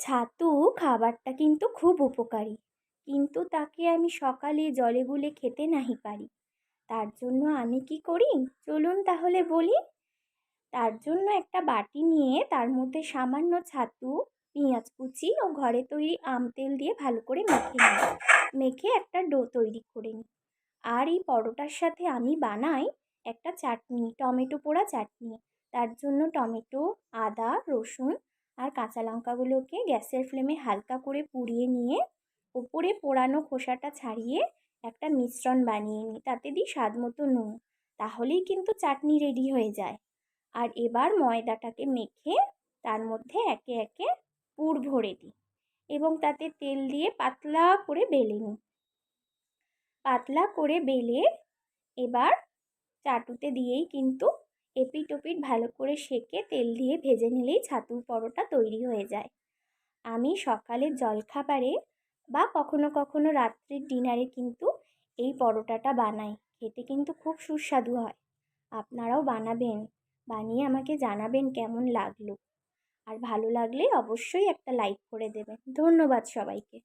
ছাতু খাবারটা কিন্তু খুব উপকারী। কিন্তু তাকে আমি সকালে জলে গুলে খেতে নাহি পারি। তার জন্য আমি কী করি? চলুন তাহলে বলি। তার জন্য একটা বাটি নিয়ে তার মধ্যে সামান্য ছাতু, পেঁয়াজ কুচি ও ঘরে তৈরি আম তেল দিয়ে ভালো করে মেখে নিই। মেখে একটা ডো তৈরি করে নিই। আর এই পরোটার সাথে আমি বানাই একটা চাটনি, টমেটো পোড়া চাটনি। তার জন্য টমেটো, আদা, রসুন আর কাঁচা লঙ্কাগুলোকে গ্যাসের ফ্লেমে হালকা করে পুড়িয়ে নিয়ে ওপরে পোড়ানো খোসাটা ছাড়িয়ে একটা মিশ্রণ বানিয়ে নিই। তাতে দিই স্বাদ মতো নুন। তাহলেই কিন্তু চাটনি রেডি হয়ে যায়। আর এবার ময়দাটাকে মেখে তার মধ্যে একে একে পুর ভরে দিই এবং তাতে তেল দিয়ে পাতলা করে বেলে নিই। পাতলা করে বেলে এবার চাটুতে দিয়েই কিন্তু এপিট ওপিট ভালো করে সেঁকে তেল দিয়ে ভেজে নিলেই ছাতুর পরোটা তৈরি হয়ে যায়। আমি সকালের জলখাবারে বা কখনো কখনো রাত্রির ডিনারে কিন্তু এই পরোটাটা বানাই। খেতে কিন্তু খুব সুস্বাদু হয়। আপনারাও বানাবেন। বানিয়ে আমাকে জানাবেন কেমন লাগল। আর ভালো লাগলে অবশ্যই একটা লাইক করে দেবেন। ধন্যবাদ সবাইকে।